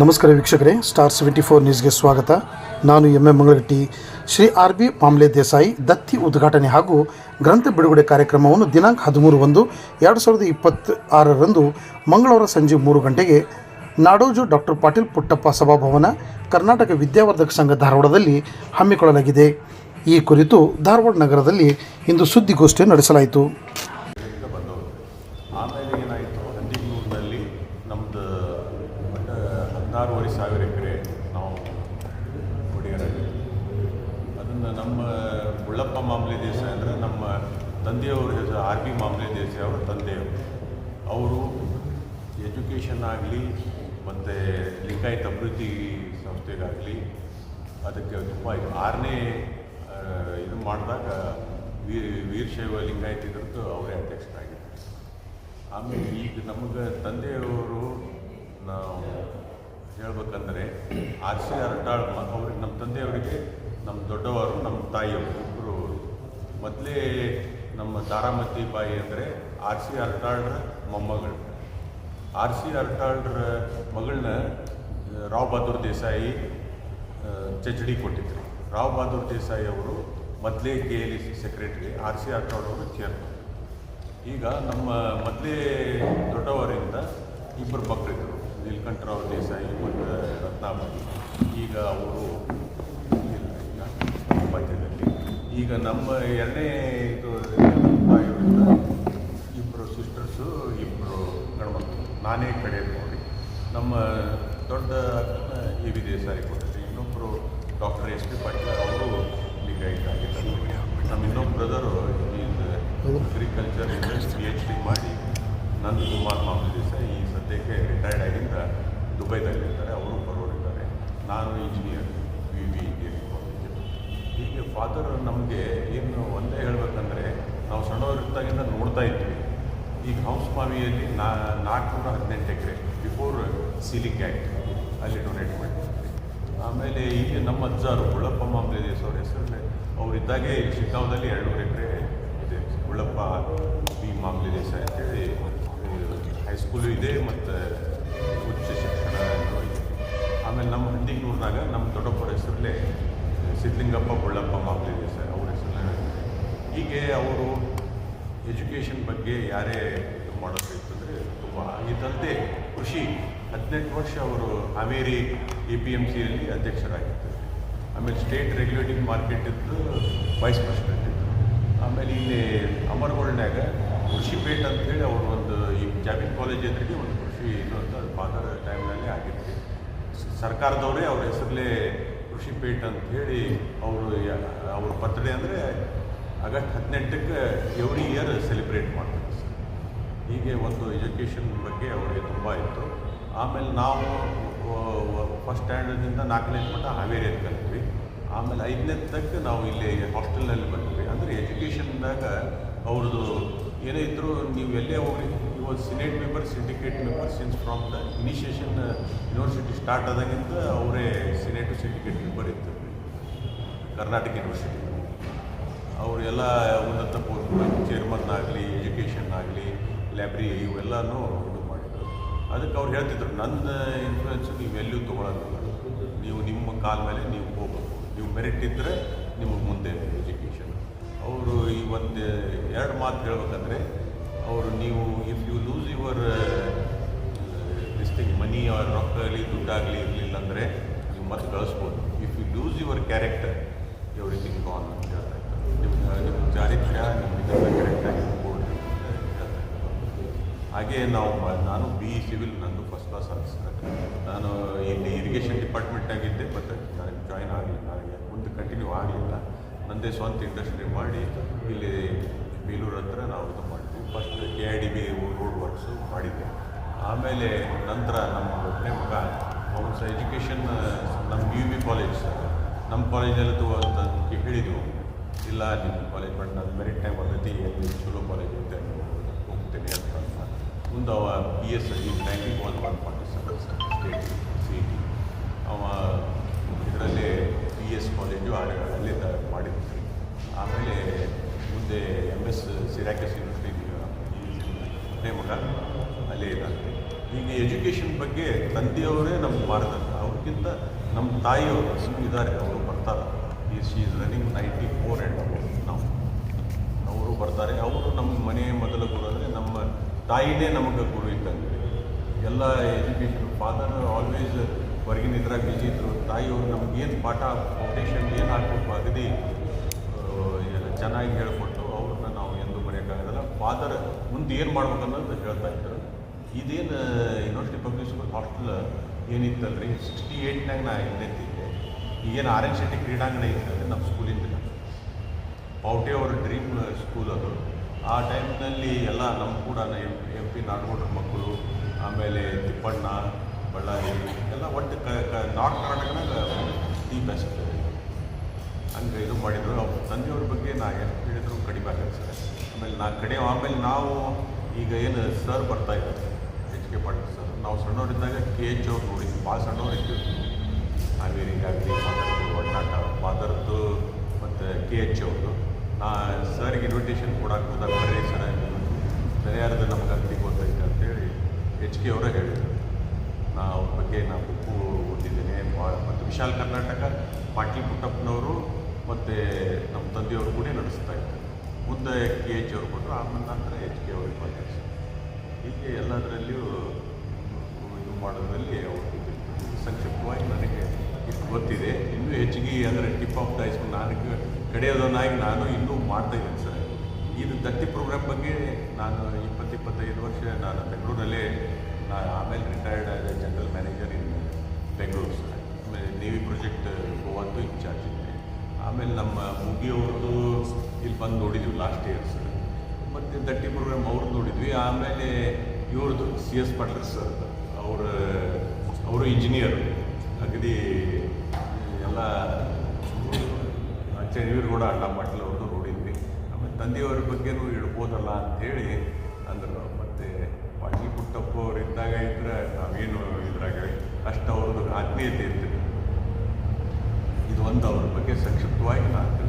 ನಮಸ್ಕಾರ ವೀಕ್ಷಕರೇ star seventy four ನ್ಯೂಸ್ಗೆ ಸ್ವಾಗತ. ನಾನು M M Mangalagatti. Shri R B Pamle Desai ದತ್ತಿ ಉದ್ಘಾಟನೆ ಹಾಗೂ ಗ್ರಂಥ ಬಿಡುಗಡೆ ಕಾರ್ಯಕ್ರಮವನ್ನು ದಿನಾಂಕ ಹದಿಮೂರು ಒಂದು ಎರಡು ಸಾವಿರದ ಇಪ್ಪತ್ತ ಆರರಂದು ಮಂಗಳವಾರ ಸಂಜೆ ಮೂರು ಗಂಟೆಗೆ ನಾಡೋಜು ಡಾಕ್ಟರ್ ಪಾಟೀಲ್ ಪುಟ್ಟಪ್ಪ ಸಭಾಭವನ, ಕರ್ನಾಟಕ ವಿದ್ಯಾವರ್ಧಕ ಸಂಘ ಧಾರವಾಡದಲ್ಲಿ ಹಮ್ಮಿಕೊಳ್ಳಲಾಗಿದೆ. ಈ ಕುರಿತು ಧಾರವಾಡ ನಗರದಲ್ಲಿ ಇಂದು ಸುದ್ದಿಗೋಷ್ಠಿ ನಡೆಸಲಾಯಿತು. ಆಮೇಲೆ ಏನಾಯಿತು? ನಮ್ಮದು ಹದಿನಾರೂವರೆ ಸಾವಿರ ಎಕರೆ ನಾವು ಒಡೆಯರಾಗಿದ್ವಿ ಅದನ್ನು ನಮ್ಮ ಉಳ್ಳಪ್ಪ ಮಾಮಲೆ ದೇಸಾಯಿ ಅಂದರೆ ನಮ್ಮ ತಂದೆಯವ್ರ ಹೆಸರು ಆರ್ ಬಿ ಮಾಮಲೆ ದೇಸಾಯಿ ಅವರ ತಂದೆಯವರು. ಅವರು ಎಜುಕೇಷನ್ ಆಗಲಿ, ಮತ್ತು ಲಿಂಗಾಯತ ಅಭಿವೃದ್ಧಿ ಸಂಸ್ಥೆಗಾಗಲಿ, ಅದಕ್ಕೆ ತುಂಬ ಆರನೇ ಇದು ಮಾಡಿದಾಗ ವೀರ್ ವೀರಶೈವ ಲಿಂಗಾಯತ ಇದ್ರದ್ದು ಅವರೇ ಅಧ್ಯಕ್ಷರಾಗಿದ್ದರು. ಆಮೇಲೆ ಈಗ ನಮಗೆ ತಂದೆಯವರು ನಾವು ಹೇಳ್ಬೇಕಂದ್ರೆ ಆರ್ ಸಿ ಅರಟಾಳ್ ಅವ್ರಿಗೆ ನಮ್ಮ ತಂದೆಯವರಿಗೆ ನಮ್ಮ ದೊಡ್ಡವರು ನಮ್ಮ ತಾಯಿಯವರು ಇಬ್ಬರು ಮೊದಲೇ ನಮ್ಮ ತಾರಾಮತಿ ಬಾಯಿ ಅಂದರೆ ಆರ್ ಸಿ ಅರಟಾಳ್ರ ಮೊಮ್ಮಗಳು. ಆರ್ ಸಿ ಅರಟಾಳ್ರ ಮಗಳನ್ನ ರಾವ್ ಬಹದ್ದೂರ್ ದೇಸಾಯಿ ಚಚಡಿ ಕೊಟ್ಟಿದ್ರು. ರಾವ್ ಬಹದ್ದೂರ್ ದೇಸಾಯಿ ಅವರು ಮೊದಲೇ K L E C secretary, R C Aratal ಅವರು ಚೇರ್ಮನ್ ಈಗ ನಮ್ಮ ಮೊದಲೇ ದೊಡ್ಡವರಿಂದ ಇಬ್ಬರು ಮಕ್ಕಳಿದ್ರು ನೀಲಕಂಠರಾವ್ ದೇಸಾಯಿ ಮತ್ತು ರತ್ನಾವತಿ. ಈಗ ಅವರು ಇಲ್ಲ ಈಗ ನಮ್ಮ ಎರಡನೇ ಇದು ತಾಯಿಯವರಿಂದ ಇಬ್ಬರು ಸಿಸ್ಟರ್ಸು ಇಬ್ಬರು ಗಣಮಕ್ಕಳು ನಾನೇ ಕಡೆ ನೋಡಿ. ನಮ್ಮ ದೊಡ್ಡ ಇ ವಿ ದೇಸಾಯಿ ಕೊಟ್ಟಿದ್ದೆ. ಇನ್ನೊಬ್ಬರು ಡಾಕ್ಟರ್ ಎಸ್ ಪಿ ಪಾಟೀಲ್ ಅವರು ಲಿಂಗಾಯತ ಆಗಿದ್ದಾರೆ. ನಮ್ಮ ಇನ್ನೊಬ್ಬ brother agriculture P H D ಮಾಡಿ ನಂದು ಕುಮಾರ್ ಮಾಮೂಲಿ ದೇಸಾಯಿ ಈ ಸದ್ಯಕ್ಕೆ ರಿಟೈರ್ಡ್ ಆಗಿಂದ ದುಬೈದಲ್ಲಿರ್ತಾರೆ ಅವರು ಬರೋರಿದ್ದಾರೆ. ನಾನು engineer V V engineering college ಹೀಗೆ ಫಾದರ್ ನಮಗೆ ಏನು ಒಂದೇ ಹೇಳಬೇಕಂದ್ರೆ, ನಾವು ಸಣ್ಣವರಿದ್ದಾಗಿಂದ ನೋಡ್ತಾ ಇದ್ವಿ. ಈಗ ಹೌಸ್ ಮಾವಿಯಲ್ಲಿ ನಾ, ನಾಲ್ಕುನೂರ ಹದಿನೆಂಟು ಎಕರೆ ಬಿಫೋರ್ ಸೀಲಿಂಗ್ ಆ್ಯಕ್ಟ್ ಅಲ್ಲಿ ಡೊನೇಟ್ ಮಾಡಿದ್ವಿ. ಆಮೇಲೆ ಈಗ ನಮ್ಮ ಅಜ್ಜಾರು ಉಳ್ಳಪ್ಪ ಮಾಮಲೆ ದೇಸವ್ರ ಹೆಸರಲ್ಲಿ, ಅವರಿದ್ದಾಗೆ ಶಿಗ್ಗಾಂವದಲ್ಲಿ ಎರಡುನೂರು ಎಕರೆ ಇದೆ ಉಳ್ಳಪ್ಪ ಬಿ ಮಾಮಲೆ ದೇಸಾಯಿ ಅಂತೇಳಿ ಹೈಸ್ಕೂಲು ಇದೆ ಮತ್ತು ಉಚ್ಚ ಶಿಕ್ಷಣ ಆಮೇಲೆ ನಮ್ಮ ಹಂದಿಗನೂರಿನಾಗ ನಮ್ಮ ದೊಡ್ಡಪ್ಪರ ಹೆಸರಲ್ಲೇ ಸಿದ್ಧಲಿಂಗಪ್ಪ ಬೊಳ್ಳಪ್ಪ ಮಾಮಲೆ ಸರ್, ಅವ್ರ ಹೆಸರಲ್ಲೇ ಹೀಗೆ ಅವರು ಎಜುಕೇಷನ್ ಬಗ್ಗೆ ಯಾರೇ ಇದು ಮಾಡೋದಿತ್ತಂದರೆ ತುಂಬ ಇದಲ್ಲದೆ ಕೃಷಿ. ಹದಿನೆಂಟು ವರ್ಷ ಅವರು ಹಾವೇರಿ ಎ ಪಿ ಎಂ ಸಿಯಲ್ಲಿ ಅಧ್ಯಕ್ಷರಾಗಿದ್ದರು. ಆಮೇಲೆ ಸ್ಟೇಟ್ ರೆಗ್ಯುಲೇಟಿಂಗ್ ಮಾರ್ಕೆಟ್ ಇದ್ದು ವೈಸ್ ಪ್ರೆಸಿಡೆಂಟ್ ಇದ್ದರು ಆಮೇಲೆ ಇಲ್ಲಿ ಅಮರಗೋಲ್ಡ್ನ್ಯಾಗ ಕೃಷಿ ಪೇಟ್ ಅಂತೇಳಿ ಅವರು ಒಂದು ಈ ಜಾಮೀನ್ ಕಾಲೇಜ್ ಎದುರಿಗೆ ಒಂದು ಕೃಷಿ ಇದು ಅಂತ ಫಾದರ್ ಟೈಮ್ನಲ್ಲಿ ಆಗಿತ್ತು. ಸರ್ಕಾರದವರೇ ಅವ್ರ ಹೆಸರಲ್ಲೇ ಕೃಷಿ ಪೇಟ್ ಅಂತ ಹೇಳಿ ಅವರು ಅವ್ರ ಬರ್ತ್ಡೇ ಅಂದರೆ ಆಗಸ್ಟ್ ಹದಿನೆಂಟಕ್ಕೆ ಎವ್ರಿ ಇಯರ್ ಸೆಲೆಬ್ರೇಟ್ ಮಾಡ್ತಾರೆ ಸರ್. ಹೀಗೆ ಒಂದು ಎಜುಕೇಷನ್ ಬಗ್ಗೆ ಅವರಿಗೆ ತುಂಬ ಇತ್ತು. ಆಮೇಲೆ ನಾವು ಫಸ್ಟ್ ಸ್ಟ್ಯಾಂಡರ್ಡ್ನಿಂದ ನಾಲ್ಕನೇ ಮಟ್ಟ ಹಾವೇರಿಯಲ್ಲಿ ಕಲಿತ್ವಿ ಆಮೇಲೆ ಐದನೇ ತಕ್ಕ ನಾವು ಇಲ್ಲಿ ಹಾಸ್ಟೆಲ್ನಲ್ಲಿ ಬಂದ್ವಿ. ಅಂದರೆ ಎಜುಕೇಷನ್ದಾಗ ಅವ್ರದ್ದು ಏನೇ ಇದ್ದರೂ ನೀವು ಎಲ್ಲೇ ಹೋಗಿ ಇವಾಗ senate member syndicate member since from the initiation university start ಆದಾಗಿಂದ ಅವರೇ ಸಿನೇಟು ಸಿಂಡಿಕೇಟ್ ಮೆಂಬರ್ ಇತ್ತು ಕರ್ನಾಟಕ ಯೂನಿವರ್ಸಿಟಿ ಅವರೆಲ್ಲ ಉನ್ನತ ಪೋಸ್ಟ್ ಚೇರ್ಮನ್ ಆಗಲಿ ಎಜುಕೇಷನ್ ಆಗಲಿ ಲೈಬ್ರರಿ ಇವೆಲ್ಲನೂ ಇದು ಮಾಡಿದ್ರು. ಅದಕ್ಕೆ ಅವ್ರು ಹೇಳ್ತಿದ್ರು ನನ್ನ ಇನ್ಫ್ಲೂಯೆನ್ಸ್ ನೀವು ಎಲ್ಲೂ ತೊಗೊಳೋದಿಲ್ಲ ನೀವು ನಿಮ್ಮ ಕಾಲ ಮೇಲೆ ನೀವು ಹೋಗಬೇಕು. ನೀವು ಮೆರಿಟ್ ಇದ್ದರೆ ನಿಮಗೆ ಮುಂದೆ ಎರಡು ಮಾತು ಹೇಳ್ಬೇಕಂದ್ರೆ, ಅವರು ನೀವು if you lose your distinct money ಅವ್ರ ರೊಕ್ಕ ಆಗಲಿ ದುಡ್ಡಾಗಲಿ ಇರಲಿಲ್ಲ ಅಂದರೆ ನೀವು ಮತ್ತೆ ಕಳಿಸ್ಬೋದು. If you lose your character everything gone ಅಂತ ಹೇಳ್ತಾ ನಿಮ್ಮ ನಿಮ್ಮ ಚಾರಿತ್ರ್ಯ ನಿಮ್ಮ ಕರೆಕ್ಟಾಗಿ ಕೊಡ್ರಿ ಅಂತ. ಹಾಗೆ ನಾವು ನಾನು ಬಿ ಇ ಸಿವಿಲ್ ನಂದು ಫಸ್ಟ್ ಕ್ಲಾಸ್ ಆಫೀಸರ್ ನಾನು ಇಲ್ಲಿ ಇರಿಗೇಷನ್ ಡಿಪಾರ್ಟ್ಮೆಂಟಾಗಿದ್ದೆ ಬಟ್ ನನಗೆ ಜಾಯ್ನ್ ಆಗಲಿಲ್ಲ. ನನಗೆ ಮುಂದೆ ಕಂಟಿನ್ಯೂ ಆಗಲಿಲ್ಲ. ನನ್ನದೇ ಸ್ವಂತ ಇಂಡಸ್ಟ್ರಿ ಮಾಡಿ, ಇಲ್ಲಿ ಬೇಲೂರು ಹತ್ರ ನಾವು ಇದು ಮಾಡಿದ್ವಿ first K I D B road works ಮಾಡಿದ್ದೆ ಆಮೇಲೆ ನಂತರ ನಮ್ಮ ಒಬ್ಬನೇ ಮಗ, ಅವನು ಸಹ ಎಜುಕೇಷನ್ ನಮ್ಮ ಯು ಬಿ ಕಾಲೇಜ್ ನಮ್ಮ ಕಾಲೇಜಲ್ಲಿ ಅಂತ ಹೇಳಿದ್ವು ಇಲ್ಲ ನಿಮ್ಮ ಕಾಲೇಜ್ ಬಟ್ ನಾನು ಮೆರಿಟ್ ಟೈಮ್ ಬಂದೈತಿ ಎಲ್ಲಿ ಚಲೋ ಕಾಲೇಜ್ ಇದೆ ಹೋಗ್ತೇನೆ ಅಂತ. ಮುಂದೆ ಅವ ಬಿ ಎಸ್ ಈ ಬ್ಯಾಂಕಿಂಗ್ ಒಂದು one seven state C T ಅವ ಇದರಲ್ಲಿ ಬಿ ಎಸ್ ಕಾಲೇಜು ಅಲ್ಲೇ ಮಾಡಿದ್ವಿ. ಆಮೇಲೆ ಮುಂದೆ ಎಂ ಎಸ್ ಸಿರಾಕಸ್ ಯೂನಿವರ್ಸಿಟಿ ನೇಮಕ ಅಲ್ಲೇ ಇದ್ದಾರೆ ಈಗ ಎಜುಕೇಷನ್ ಬಗ್ಗೆ ತಂದೆಯವರೇ ನಮ್ಗೆ ಮಾಡಿದಂಥ ಅವ್ರಿಗಿಂತ ನಮ್ಮ ತಾಯಿಯವರು ಇದ್ದಾರೆ, ಅವರು ಬರ್ತಾರೆ. ಈ she is running ninety four and ನಾವು ಅವರು ಬರ್ತಾರೆ. ಅವರು ನಮ್ಮ ಮನೆ ಮೊದಲ ಗುರು ಅಂದರೆ ನಮ್ಮ ತಾಯಿನೇ ನಮಗೆ ಗುರು ಇದ್ದಂಗೆ ಎಲ್ಲ ಎಜುಕೇಷನ್ ಫಾದರ್ ಆಲ್ವೇಸ್ ಹೊರಗಿನ ಇದ್ರಾಗ ಬಿಜಿ ಇದ್ರು. ತಾಯಿಯವರು ನಮ್ಗೆ ಏನು ಪಾಠ ಫೌಂಡೇಶನ್ ಏನು ಹಾಕಬೇಕು ಅಗದಿ ಚೆನ್ನಾಗಿ ಹೇಳ್ಕೊಟ್ಟು ಮರೆಯೋಕ್ಕಾಗೋದಿಲ್ಲ ಫಾದರ್ ಮುಂದೆ ಏನು ಮಾಡ್ಬೇಕು ಅನ್ನೋದು ಹೇಳ್ತಾ ಇದ್ದರು ಇದೇನು ಯೂನಿವರ್ಸಿಟಿ ಪಬ್ಲಿಕ್ ಸ್ಕೂಲ್ ಹಾಸ್ಟೆಲ್ ರೀ ಸಿಕ್ಸ್ಟಿ ಏಯ್ಟ್ನಾಗ ನಾ ಇದ್ದಿದ್ದೆ ಈಗೇನು ಆರ್ ಎನ್ ಶೆಟ್ಟಿ ಕ್ರೀಡಾಂಗಣ ಇರ್ತದೆ ನಮ್ಮ ಸ್ಕೂಲಿಂದ ಪೌಟೆ ಅವರ ಡ್ರೀಮ್ ಸ್ಕೂಲ್ ಅದು. ಆ ಟೈಮ್ನಲ್ಲಿ ಎಲ್ಲ ನಮ್ಮ ಕೂಡ ಎಂ ಎಂ ಪಿ ನಾಡಗೌಡ್ರ ಮಕ್ಕಳು, ಆಮೇಲೆ ತಿಪ್ಪಣ್ಣ, ಬಳ್ಳಾರಿ, ಎಲ್ಲ ಒಟ್ಟು ಕ ನಾರ್ತ್ ಕರ್ನಾಟಕನಾಗ ದಿ ಬೆಸ್ಟ್ ಹಂಗೆ ಇದು ಮಾಡಿದ್ರು. ಅವ್ರ ತಂದೆಯವ್ರ ಬಗ್ಗೆ ನಾ ಎಷ್ಟು ಹೇಳಿದ್ರು ಕಡಿಮೆ ಆಗತ್ತೆ ಸರ್. ನಾ ಕಡೆ ಆಮೇಲೆ ನಾವು ಈಗ ಏನು ಸರ್ ಬರ್ತಾ ಇದ್ದಾರೆ ಎಚ್ ಕೆ ಪಾಟೀಲ್ ಸರ್. ನಾವು ಸಣ್ಣವರಿದ್ದಾಗ ಕೆ ಎಚ್ ಅವ್ರು ನೋಡಿದ್ವಿ ಭಾಳ ಸಣ್ಣವ್ರು ಇದ್ದಿದ್ದು ಹಾವೇರಿಗಾಗಲಿ ಮಾತಾಡ್ಬೋದು ಒಡನಾಟ ಫಾದರ್ದು ಮತ್ತು ಕೆ ಎಚ್ ಅವ್ರದ್ದು ನಾ ಸರ್ಗೆ ಇನ್ವಿಟೇಷನ್ ಕೊಡಕ್ಕೆ ಹೋದಾಗ, ಬರ್ರಿ ಸರ್ ಸರಿಯಾದ ನಮ್ಗೆ ಅಂಗಡಿ ಗೊತ್ತೈತೆ ಅಂತೇಳಿ ಎಚ್ ಕೆ ಅವರೇ ಹೇಳಿದರು. ನಾ ಅವ್ರ ಬಗ್ಗೆ ನಾ ಬುಕ್ಕು ಓದಿದ್ದೇನೆ ಭಾಳ ಮತ್ತು ವಿಶಾಲ್ ಕರ್ನಾಟಕ, ಪಾಟೀಲ್ ಪುಟ್ಟಪ್ಪನವರು ಮತ್ತು ನಮ್ಮ ತಂದೆಯವರು ಕೂಡ ನಡೆಸ್ತಾ ಇದ್ದಾರೆ ಮುಂದೆ ಕೆ ಎಚ್ ಅವರು ಕೊಟ್ಟರು, ಆಮೇಲೆ ನಂತರ ಎಚ್ ಕೆ ಅವ್ರಿಗೆ ಬಂದಿದ್ದಾರೆ ಹೀಗೆ ಎಲ್ಲದರಲ್ಲಿಯೂ ಇದು ಮಾಡೋದ್ರಲ್ಲಿ ಸಂಕ್ಷಿಪ್ತವಾಗಿ ನನಗೆ ಇಷ್ಟು ಗೊತ್ತಿದೆ. ಇನ್ನೂ ಹೆಚ್ಚಿಗೆ ಅಂದರೆ ಟಿಪ್ ಆಫ್ ಐಸ್ಕೂಲ್ ನಾನು ಕಡೆಯೋದನ್ನಾಗಿ ನಾನು ಇನ್ನೂ ಮಾಡ್ತಾ ಇದ್ದೀನಿ ಸರ್. ಇದು ದತ್ತಿ ಪ್ರೋಗ್ರಾಮ್ ಬಗ್ಗೆ ನಾನು ಇಪ್ಪತ್ತು, ಇಪ್ಪತ್ತೈದು ವರ್ಷ ನಾನು ಬೆಂಗಳೂರಲ್ಲೇ ನಾನು ಆಮೇಲೆ ರಿಟೈರ್ಡ್ ಆದ general manager in Bengaluru sir ಆಮೇಲೆ ನೇವಿ ಪ್ರಾಜೆಕ್ಟ್ ಗೋವಾದ್ದು ಇನ್ಚಾರ್ಜ್ ಆಮೇಲೆ ನಮ್ಮ ಮುಗಿಯವ್ರದ್ದು ಇಲ್ಲಿ ಬಂದು ನೋಡಿದ್ವಿ ಲಾಸ್ಟ್ ಇಯರ್ ಸರ್ ಮತ್ತು ದಟ್ಟಿ ಪ್ರೋಗ್ರಾಮ್ ಅವ್ರದ್ದು ನೋಡಿದ್ವಿ. ಆಮೇಲೆ ಇವ್ರದ್ದು ಸಿ ಎಸ್ ಪಾಟೀಲ್ ಸರ್ ಅವ್ರ, ಅವರು ಇಂಜಿನಿಯರ್ ಅಗದಿ, ಎಲ್ಲ ಕೂಡ ಅಣ್ಣ ಪಾಟೀಲ್ ಅವ್ರದ್ದು ನೋಡಿದ್ವಿ. ಆಮೇಲೆ ತಂದೆಯವ್ರ ಬಗ್ಗೆನೂ ಇಡ್ಬೋದಲ್ಲ ಅಂಥೇಳಿ ಅಂದರು. ಮತ್ತು ಪಾಟೀಲ್ ಪುಟ್ಟಪ್ಪ ಅವ್ರು ಇದ್ದಾಗ ಇದ್ದರೆ ನಾವೇನು ಇದ್ರಾಗ ಅಷ್ಟು ಅವ್ರದ್ದು ಆತ್ಮೀಯತೆ ಅವ್ರ ಬಗ್ಗೆ ಸಂಕ್ಷಿಪ್ತವಾಗಿ ನಾನು